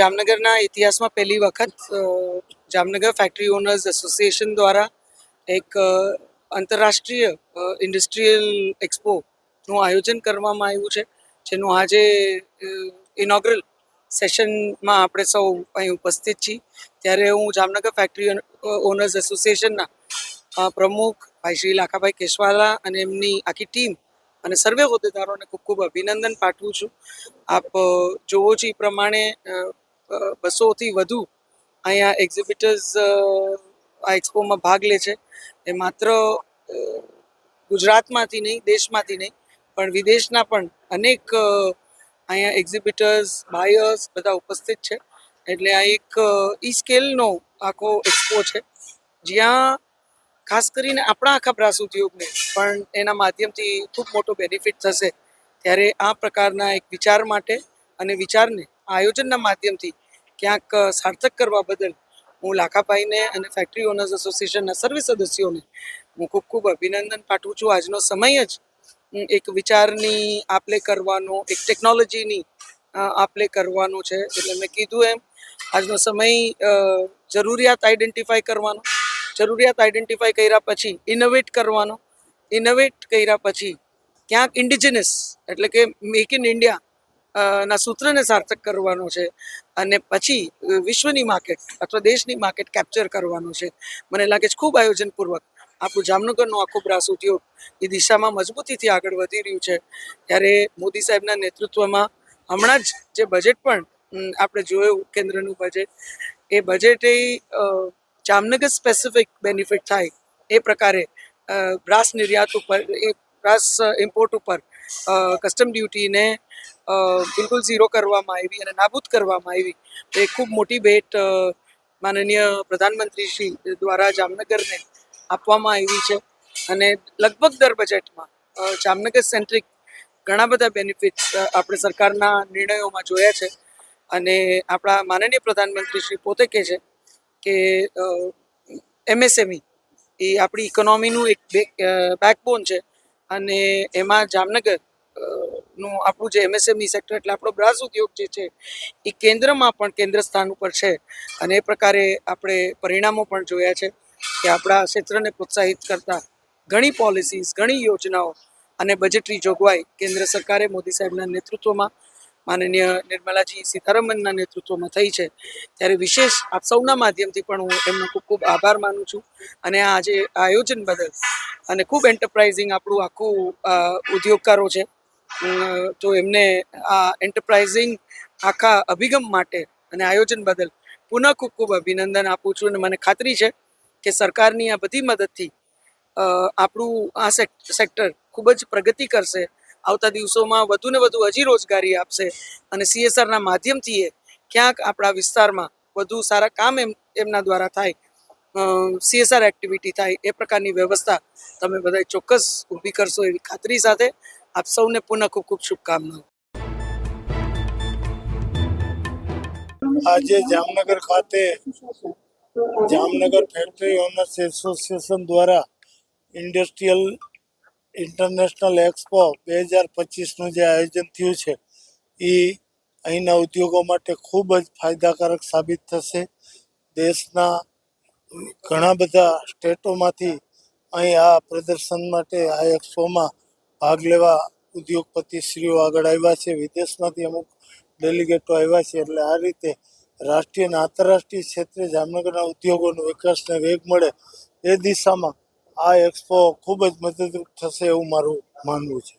જામનગરના ઇતિહાસમાં પહેલી વખત જામનગર ફેક્ટરી ઓનર્સ એસોસિએશન દ્વારા એક આંતરરાષ્ટ્રીય ઇન્ડસ્ટ્રીયલ એક્સપોનું આયોજન કરવામાં આવ્યું છે, જેનું આજે ઇનોગ્રલ સેશનમાં આપણે સૌ અહીં ઉપસ્થિત છીએ. ત્યારે હું જામનગર ફેક્ટરી ઓનર્સ એસોસિએશનના પ્રમુખ ભાઈ શ્રી લાખાભાઈ કેશવાલા અને એમની આખી ટીમ અને સર્વે હોદ્દેદારોને ખૂબ ખૂબ અભિનંદન પાઠવું છું. આપ જોવો છો એ પ્રમાણે બસોથી વધુ અહીંયા એક્ઝિબિટર્સ આ એક્સપોમાં ભાગ લે છે. એ માત્ર ગુજરાતમાંથી નહીં, દેશમાંથી નહીં, પણ વિદેશના પણ અનેક અહીંયા એક્ઝિબિટર્સ બાયર્સ બધા ઉપસ્થિત છે. એટલે આ એક ઈ સ્કેલનો આખો એક્સપો છે. જ્યાં ખાસ કરીને આપણા આખા બ્રાસ ઉદ્યોગને પણ એના માધ્યમથી ખૂબ મોટો બેનિફિટ થશે ત્યારે આ પ્રકારના એક વિચાર માટે અને વિચારને આયોજનના માધ્યમથી ક્યાંક સાર્થક કરવા બદલ હું લાખાભાઈને અને ફેક્ટરી ઓનર્સ એસોસિએશનના સર્વે સદસ્યોને હું ખૂબ ખૂબ અભિનંદન પાઠવું છું. આજનો સમય જ એક વિચારની આપલે કરવાનો, એક ટેકનોલોજીની આપલે કરવાનો છે. એટલે મેં કીધું એમ, આજનો સમય જરૂરિયાત આઈડેન્ટિફાઈ કરવાનો, જરૂરિયાત આઈડેન્ટિફાઈ કર્યા પછી ઇનોવેટ કરવાનો ઇનોવેટ કર્યા પછી ક્યાંક ઇન્ડિજિનસ એટલે કે મેક ઇન ઇન્ડિયા ના સૂત્રને સાર્થક કરવાનો છે અને પછી વિશ્વની માર્કેટ અથવા દેશની માર્કેટ કેપ્ચર કરવાનું છે. મને લાગે છે ખૂબ આયોજનપૂર્વક આપણું જામનગરનો આખો બ્રાસ ઉદ્યોગ એ દિશામાં મજબૂતીથી આગળ વધી રહ્યું છે. ત્યારે મોદી સાહેબના નેતૃત્વમાં હમણાં જ જે બજેટ પણ આપણે જોયું કેન્દ્રનું બજેટ એ બજેટ એ જામનગર સ્પેસિફિક બેનિફિટ થાય એ પ્રકારે બ્રાસ નિર્યાત ઉપર, એ બ્રાસ ઇમ્પોર્ટ ઉપર કસ્ટમ ડ્યુટીને બિલકુલ ઝીરો કરવામાં આવી અને નાબૂદ કરવામાં આવી. એ ખૂબ મોટી ભેટ માનનીય પ્રધાનમંત્રી શ્રી દ્વારા જામનગરને આપવામાં આવી છે. અને લગભગ દર બજેટમાં જામનગર સેન્ટ્રિક ઘણા બધા બેનિફિટ આપણે સરકારના નિર્ણયોમાં જોયા છે. અને આપણા માનનીય પ્રધાનમંત્રી શ્રી પોતે કહે છે કે એમએસએમઈ એ આપણી ઇકોનોમીનું એક બેકબોન છે. અને એમાં જામનગરનું આપણું જે એમએસએમઈ સેક્ટર એટલે આપણો બ્રાસ ઉદ્યોગ જે છે, એ કેન્દ્રમાં પણ કેન્દ્ર સ્થાન ઉપર છે. અને એ પ્રકારે આપણે પરિણામો પણ જોયા છે કે આપણા ક્ષેત્રને પ્રોત્સાહિત કરતા ઘણી પોલિસીસ ઘણી યોજનાઓ અને બજેટરી જોગવાઈ કેન્દ્ર સરકારે મોદી સાહેબના નેતૃત્વમાં માનનીય નિર્મલાજી સીતારમનના નેતૃત્વમાં થઈ છે. ત્યારે વિશેષ આપ સૌના માધ્યમથી પણ હું એમનો ખૂબ ખૂબ આભાર માનું છું. અને આ આજે આયોજન બદલ અને ખૂબ એન્ટરપ્રાઇઝિંગ આપણું આખું ઉદ્યોગકારો છે. તો એમને આ એન્ટરપ્રાઇઝિંગ આખા અભિગમ માટે અને આયોજન બદલ પુનઃ ખૂબ ખૂબ અભિનંદન આપું છું. અને મને ખાતરી છે કે સરકારની આ બધી મદદથી આપણું આ સેક્ટર ખૂબ જ પ્રગતિ કરશે આવતા દિવસોમાં વધુ ને વધુ હજી રોજગારી આપશે. અને સીએસઆરના માધ્યમથી એ ક્યાંક આપણા વિસ્તારમાં વધુ સારા કામ એમ, એમના દ્વારા થાય. સીએસઆર એક્ટિવિટી થાય, એ પ્રકારની વ્યવસ્થા તમે બધા ચોક્કસ ઊભી કરશો એવી ખાતરી સાથે આપ સૌને પુનઃ ખૂબ ખૂબ શુભકામનાઓ. આજે જામનગર ખાતે જામનગર ફેક્ટરી ઓનર્સ એસોસિએશન દ્વારા ઇન્ડસ્ટ્રીયલ ઇન્ટરનેશનલ એક્સપો બે હજાર પચીસનું જે આયોજન થયું છે એ અહીંના ઉદ્યોગો માટે ખૂબ જ ફાયદાકારક સાબિત થશે. દેશના ઘણા બધા સ્ટેટોમાંથી અહીં આ પ્રદર્શન માટે આ એક્સપોમાં ભાગ લેવા ઉદ્યોગપતિશ્રીઓ આગળ આવ્યા છે. વિદેશમાંથી અમુક ડેલિગેટો આવ્યા છે. એટલે આ રીતે રાષ્ટ્રીય અને આંતરરાષ્ટ્રીય ક્ષેત્રે જામનગરના ઉદ્યોગોનો વિકાસને વેગ મળે એ દિશામાં આ એક્સપો ખૂબ જ મદદરૂપ થશે એવું મારું માનવું છે.